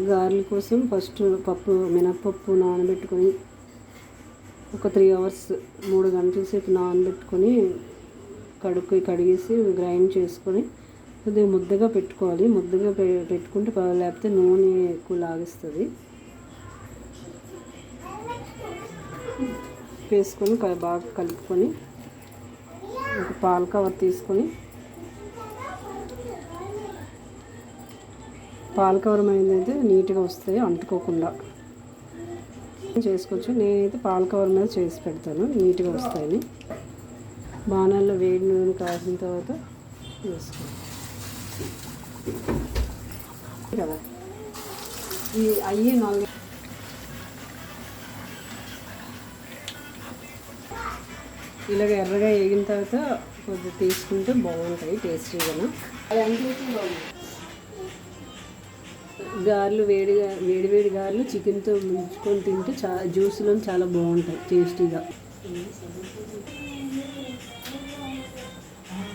గారెల కోసం ఫస్ట్ పప్పు మినప్పప్పు నానబెట్టుకొని ఒక త్రీ అవర్స్ మూడు గంటల సేపు నానబెట్టుకొని కడుక్కి కడిగేసి గ్రైండ్ చేసుకొని కొద్దిగా ముద్దగా పెట్టుకోవాలి. ముద్దగా పె- పెట్టుకుంటే లేకపోతే నూనె ఎక్కువ లాగిస్తుంది. వేసుకొని బాగా కలుపుకొని ఒక పాల కవర్ తీసుకొని పాల కవర్ అయితే నీట్గా వస్తాయి అంటుకోకుండా. చేసుకోవచ్చు? నేనైతే పాల కవర్ మీద చేసి పెడతాను నీట్గా వస్తాయని. బాణాల్లో వేడి నూనె కాసిన తర్వాత వేసుకో కదా? ఈ అయ్యి నాలుగు ఇలాగ ఎర్రగా వేగిన తర్వాత కొద్దిగా తీసుకుంటే బాగుంటాయి టేస్టీగా గారెలు వేడిగా వేడి వేడి గారెలు చికెన్తో ముంచుకొని తింటే చా జ్యూస్లో చాలా బాగుంటాయి టేస్టీగా.